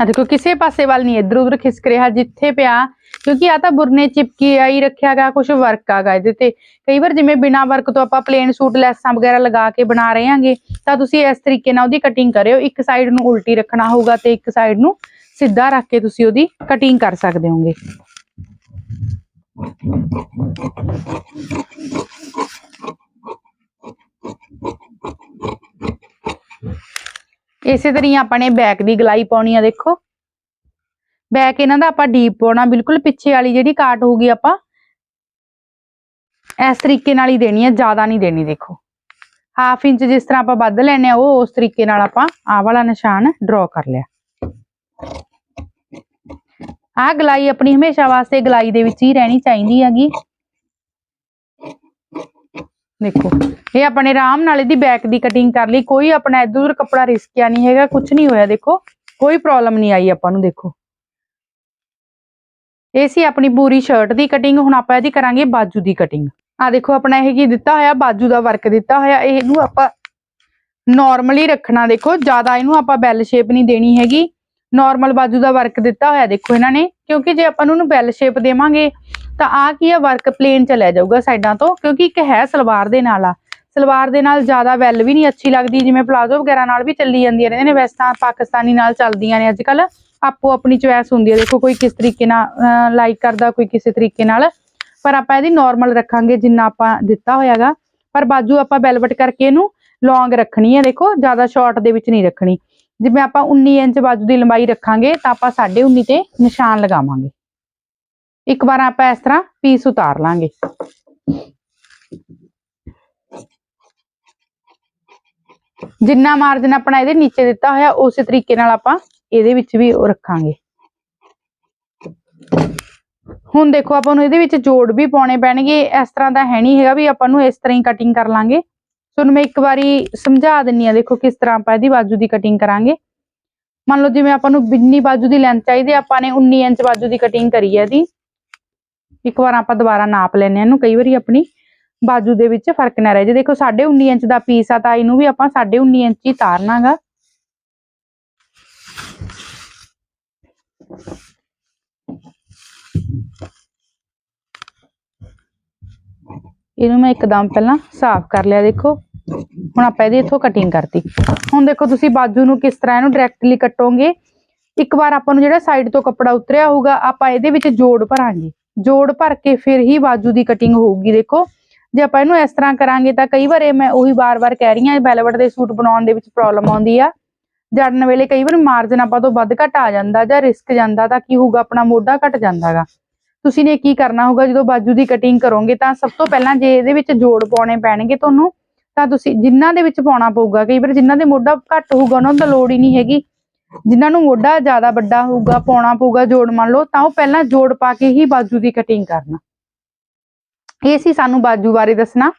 ਆ ਦੇਖੋ, ਕਿਸੇ ਪਾਸੇ ਵੱਲ ਨਹੀਂ, ਇੱਧਰ ਉੱਧਰ ਖਿਸਕ ਰਿਹਾ, ਜਿੱਥੇ ਪਿਆ, ਕਿਉਂਕਿ ਆ ਤਾਂ ਬੁਰਨੇ ਚਿਪਕੀ ਆਈ ਰੱਖਿਆਗਾ ਕੁਝ ਵਰਕ ਆਗਾ ਇਹਦੇ ਤੇ। ਕਈ ਵਾਰ ਜਿਵੇਂ ਬਿਨਾ ਵਰਕ ਤੋਂ ਆਪਾਂ ਪਲੇਨ ਸੂਟ ਲੈਸਾਂ ਵਗੈਰਾ ਲਗਾ ਕੇ ਬਣਾ ਰਹੇ ਹਾਂਗੇ, ਤਾਂ ਤੁਸੀਂ ਇਸ ਤਰੀਕੇ ਨਾਲ ਉਹਦੀ ਕਟਿੰਗ ਕਰਿਓ। ਇੱਕ ਸਾਈਡ ਨੂੰ ਉਲਟੀ ਰੱਖਣਾ ਹੋਊਗਾ ਤੇ ਇੱਕ ਸਾਈਡ ਨੂੰ ਸਿੱਧਾ ਰੱਖ ਕੇ ਤੁਸੀਂ ਉਹਦੀ ਕਟਿੰਗ ਕਰ ਸਕਦੇ ਹੋਗੇ। ਇਸੇ ਤਰ੍ਹਾਂ ਹੀ ਆਪਾਂ ਨੇ ਬੈਕ ਦੀ ਗਲਾਈ ਪਾਉਣੀ ਆ ਦੇਖੋ। ਬੈਕ ਇਹਨਾਂ ਦਾ ਆਪਾਂ ਡੀਪ ਪਾਉਣਾ, ਬਿਲਕੁਲ ਪਿੱਛੇ ਵਾਲੀ ਜਿਹੜੀ ਕਾਟ ਹੋਊਗੀ ਆਪਾਂ, ਇਸ ਤਰੀਕੇ ਨਾਲ ਹੀ ਦੇਣੀ ਹੈ ਜ਼ਿਆਦਾ ਨਹੀਂ ਦੇਣੀ ਦੇਖੋ। ਹਾਫ ਇੰਚ ਜਿਸ ਤਰ੍ਹਾਂ ਆਪਾਂ ਵੱਧ ਲੈਣੇ ਆ, ਉਹ ਉਸ ਤਰੀਕੇ ਨਾਲ ਆਪਾਂ ਆਹ ਵਾਲਾ ਨਿਸ਼ਾਨ ਡਰਾ ਕਰ ਲਿਆ। ਆਹ ਗਲਾਈ ਆਪਣੀ ਹਮੇਸ਼ਾ ਵਾਸਤੇ ਗਲਾਈ ਦੇ ਵਿੱਚ ਹੀ ਰਹਿਣੀ ਚਾਹੀਦੀ ਹੈਗੀ। ਦੇਖੋ, ਇਹ ਆਪਣੇ ਆਰਾਮ ਨਾਲ ਇਹਦੀ ਬੈਕ ਦੀ ਕਟਿੰਗ ਕਰ ਲਈ, ਕੋਈ ਆਪਣਾ ਇੱਧਰ ਕੱਪੜਾ ਰਿਸਕਿਆ ਨਹੀਂ ਹੈਗਾ ਕੁਝ ਨਹੀਂ ਹੋਇਆ, ਦੇਖੋ, ਕੋਈ ਪ੍ਰੋਬਲਮ ਨਹੀਂ ਆਈ ਆਪਾਂ ਨੂੰ, ਦੇਖੋ। ਇਹ ਸੀ ਆਪਣੀ ਪੂਰੀ ਸ਼ਰਟ ਦੀ ਕਟਿੰਗ ਹੁਣ ਆਪਾਂ ਇਹਦੀ ਕਰਾਂਗੇ ਬਾਜੂ ਦੀ ਕਟਿੰਗ ਆ ਦੇਖੋ, ਆਪਣਾ ਇਹ ਕੀ ਦਿੱਤਾ ਹੋਇਆ, ਬਾਜੂ ਦਾ ਵਰਕ ਦਿੱਤਾ ਹੋਇਆ, ਇਹਨੂੰ ਆਪਾਂ ਨਾਰਮਲੀ ਰੱਖਣਾ, ਦੇਖੋ, ਜ਼ਿਆਦਾ ਇਹਨੂੰ ਆਪਾਂ ਬੈਲ ਸ਼ੇਪ ਨਹੀਂ ਦੇਣੀ ਹੈਗੀ। ਨਾਰਮਲ ਬਾਜੂ ਦਾ ਵਰਕ ਦਿੱਤਾ ਹੋਇਆ ਦੇਖੋ ਇਹਨਾਂ ਨੇ, ਕਿਉਂਕਿ ਜੇ ਆਪਾਂ ਨੂੰ ਬੈਲ ਸ਼ੇਪ ਦੇਵਾਂਗੇ, ਤਾਂ ਆ ਕੀ ਆ ਵਰਕ ਪਲੇਨ ਚਲਿਆ ਜਾਊਗਾ ਸਾਈਡਾਂ ਤੋਂ, ਕਿਉਂਕਿ ਇੱਕ ਹੈ ਸਲਵਾਰ ਦੇ ਨਾਲ ਆ। ਸਲਵਾਰ ਦੇ ਨਾਲ ਜ਼ਿਆਦਾ ਵੈਲ ਵੀ ਨਹੀਂ ਅੱਛੀ ਲੱਗਦੀ, ਜਿਵੇਂ ਪਲਾਜ਼ੋ ਵਗੈਰਾ ਨਾਲ ਵੀ ਚੱਲੀ ਜਾਂਦੀਆਂ ਰਹਿੰਦੀਆਂ ਨੇ ਵੈਸੇ ਤਾਂ ਪਾਕਿਸਤਾਨੀ ਨਾਲ ਚੱਲਦੀਆਂ ਨੇ ਅੱਜ ਕੱਲ ਆਪੋ ਆਪਣੀ ਚੁਆਇਸ ਹੁੰਦੀ ਹੈ ਦੇਖੋ ਕੋਈ ਕਿਸ ਤਰੀਕੇ ਨਾਲ ਲਾਈਕ ਕਰਦਾ, ਕੋਈ ਕਿਸੇ ਤਰੀਕੇ ਨਾਲ। ਪਰ ਆਪਾਂ ਇਹਦੀ ਨਾਰਮਲ ਰੱਖਾਂਗੇ, ਜਿੰਨਾ ਆਪਾਂ ਦਿੱਤਾ ਹੋਇਆਗਾ। ਪਰ ਬਾਜੂ ਆਪਾਂ ਬੈਲਵਟ ਕਰਕੇ ਇਹਨੂੰ ਲੌਂਗ ਰੱਖਣੀ ਹੈ ਦੇਖੋ, ਜ਼ਿਆਦਾ ਸ਼ਾਰਟ ਦੇ ਵਿੱਚ ਨਹੀਂ ਰੱਖਣੀ। ਜਿਵੇਂ ਆਪਾਂ 19 ਇੰਚ ਬਾਜੂ ਦੀ ਲੰਬਾਈ ਰੱਖਾਂਗੇ ਤਾਂ ਆਪਾਂ 19.5 ਤੇ ਨਿਸ਼ਾਨ ਲਗਾਵਾਂਗੇ। ਇੱਕ ਵਾਰ ਆਪਾਂ ਇਸ ਤਰ੍ਹਾਂ ਪੀਸ ਉਤਾਰ ਲਾਂਗੇ। ਜਿੰਨਾ ਮਾਰਜਨ ਆਪਣਾ ਇਹਦੇ ਨੀਚੇ ਦਿੱਤਾ ਹੋਇਆ, ਉਸੇ ਤਰੀਕੇ ਨਾਲ ਆਪਾਂ ਇਹਦੇ ਵਿੱਚ ਵੀ ਉਹ ਰੱਖਾਂਗੇ। ਹੁਣ ਦੇਖੋ, ਆਪਾਂ ਨੂੰ ਇਹਦੇ ਵਿੱਚ ਜੋੜ ਵੀ ਪਾਉਣੇ ਪੈਣਗੇ। ਇਸ ਤਰ੍ਹਾਂ ਦਾ ਹੈ ਨਹੀਂ ਹੈਗਾ ਵੀ ਆਪਾਂ ਨੂੰ ਇਸ ਤਰ੍ਹਾਂ ਹੀ ਕਟਿੰਗ ਕਰ ਲਾਂਗੇ। ਤੁਹਾਨੂੰ ਮੈਂ ਇੱਕ ਵਾਰੀ ਸਮਝਾ ਦਿੰਨੀ ਆ, ਦੇਖੋ ਕਿਸ ਤਰ੍ਹਾਂ ਆਪਾਂ ਇਹਦੀ ਬਾਜੂ ਦੀ ਕਟਿੰਗ ਕਰਾਂਗੇ। ਮੰਨ ਲਓ ਜਿਵੇਂ ਆਪਾਂ ਨੂੰ ਬਿੰਨੀ ਬਾਜੂ ਦੀ ਲੈਂਥ ਚਾਹੀਦੀ ਆਪਾਂ ਨੇ 19 ਇੰਚ ਬਾਜੂ ਦੀ ਕਟਿੰਗ ਕਰੀ ਹੈ ਇਹਦੀ। ਇੱਕ ਵਾਰ ਆਪਾਂ ਦੁਬਾਰਾ ਨਾਪ ਲੈਨੇ ਆ ਇਹਨੂੰ, ਕਈ ਵਾਰੀ ਆਪਣੀ ਬਾਜੂ ਦੇ ਵਿੱਚ ਫ਼ਰਕ ਨਾ ਰਹੇ ਜੇ ਦੇਖੋ 19.5 ਇੰਚ ਦਾ ਪੀਸ ਆ, ਤਾਂ ਇਹਨੂੰ ਵੀ ਆਪਾਂ 19.5 ਇੰਚ ਹੀ ਤਾਰਨਾਗਾ। ਇਹਨੂੰ ਮੈਂ ਇੱਕਦਮ ਪਹਿਲਾਂ ਸਾਫ਼ ਕਰ ਲਿਆ, ਦੇਖੋ। ਹੁਣ ਆਪਾਂ ਇਹਦੀ ਇੱਥੋਂ ਕਟਿੰਗ ਕਰਤੀ। ਹੁਣ ਦੇਖੋ ਤੁਸੀਂ ਬਾਜੂ ਨੂੰ ਕਿਸ ਤਰ੍ਹਾਂ ਇਹਨੂੰ ਡਾਇਰੈਕਟਲੀ ਕੱਟੋਗੇ। ਇੱਕ ਵਾਰ ਆਪਾਂ ਨੂੰ ਜਿਹੜਾ ਸਾਈਡ ਤੋਂ ਕੱਪੜਾ ਉਤਰਿਆ ਹੋਊਗਾ, ਆਪਾਂ ਇਹਦੇ ਵਿੱਚ ਜੋੜ ਭਰਾਂਗੇ। ਜੋੜ ਭਰ ਕੇ ਫਿਰ ਹੀ ਬਾਜੂ ਦੀ ਕਟਿੰਗ ਹੋਊਗੀ, ਦੇਖੋ। ਜੇ ਆਪਾਂ ਇਹਨੂੰ ਇਸ ਤਰ੍ਹਾਂ ਕਰਾਂਗੇ ਤਾਂ ਕਈ ਵਾਰ ਇਹ ਮੈਂ ਉਹੀ ਬਾਰ ਵਾਰ ਕਹਿ ਰਹੀ ਹਾਂ ਵੈਲਵਟ ਦੇ ਸੂਟ ਬਣਾਉਣ ਦੇ ਵਿੱਚ ਪ੍ਰੋਬਲਮ ਆਉਂਦੀ ਆ। ਜੜਨ ਵੇਲੇ ਕਈ ਵਾਰ ਮਾਰਜਨ ਆਪਾਂ ਤੋਂ ਵੱਧ ਘਟ ਆ ਜਾਂਦਾ ਜਾਂ ਰਿਸਕ ਜਾਂਦਾ ਤਾਂ ਕੀ ਹੋਊਗਾ, ਆਪਣਾ ਮੋਢਾ ਘਟ ਜਾਂਦਾਗਾ। ਤੁਸੀਂ ਨੇ ਕੀ ਕਰਨਾ ਹੋਊਗਾ? ਜਦੋਂ ਬਾਜੂ ਦੀ ਕਟਿੰਗ ਕਰੋਗੇ ਤਾਂ ਸਭ ਤੋਂ ਪਹਿਲਾਂ ਜੇ ਇਹਦੇ ਵਿੱਚ ਜੋੜ ਪਾਉਣੇ ਪੈਣਗੇ ਤੁਹਾਨੂੰ, ਤਾਂ ਤੁਸੀਂ ਜਿਨ੍ਹਾਂ ਦੇ ਵਿੱਚ ਪਾਉਣਾ ਪਊਗਾ, ਕਈ ਵਾਰ ਜਿਨ੍ਹਾਂ ਦੇ ਮੋਢਾ ਘੱਟ ਹੋਊਗਾ, ਉਹਨਾਂ ਨੂੰ ਲੋੜ ਹੀ ਨਹੀਂ ਹੈਗੀ। ਜਿਨ੍ਹਾਂ ਨੂੰ ਮੋਢਾ ਜ਼ਿਆਦਾ ਵੱਡਾ ਹੋਊਗਾ, ਪਾਉਣਾ ਪਊਗਾ, ਜੋੜ ਮੰਨ ਲਓ, ਤਾਂ ਉਹ ਪਹਿਲਾਂ ਜੋੜ ਪਾ ਕੇ ਹੀ ਬਾਜੂ ਦੀ ਕਟਿੰਗ ਕਰਨਾ। ਇਹ ਸੀ ਸਾਨੂੰ ਬਾਜੂ ਬਾਰੇ ਦੱਸਣਾ।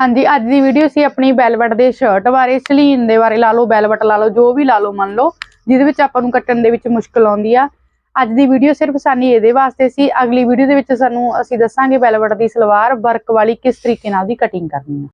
ਹਾਂਜੀ, ਅੱਜ ਦੀ ਵੀਡੀਓ ਸੀ ਆਪਣੀ ਬੈਲਵਟ ਦੇ ਸ਼ਰਟ ਬਾਰੇ, ਸਲੀਨ ਦੇ ਬਾਰੇ ਲਾ ਲਓ, ਬੈਲਵਟ ਲਾ ਲਓ, ਜੋ ਵੀ ਲਾ ਲਓ ਮੰਨ ਲਓ। ਜਿਹਦੇ ਵਿੱਚ ਆਪਾਂ ਨੂੰ ਕੱਟਣ ਦੇ ਵਿੱਚ ਮੁਸ਼ਕਲ ਆਉਂਦੀ ਆ। ਅੱਜ ਦੀ ਵੀਡੀਓ ਸਿਰਫ ਸਾਨੀ ਇਹਦੇ ਵਾਸਤੇ ਸੀ। ਅਗਲੀ ਵੀਡੀਓ ਦੇ ਵਿੱਚ ਸਾਨੂੰ ਅਸੀਂ ਦੱਸਾਂਗੇ ਬੈਲਵਟ ਦੀ ਸਲਵਾਰ, ਵਰਕ ਵਾਲੀ ਕਿਸ ਤਰੀਕੇ ਨਾਲ ਦੀ ਕਟਿੰਗ ਕਰਨੀ ਆ।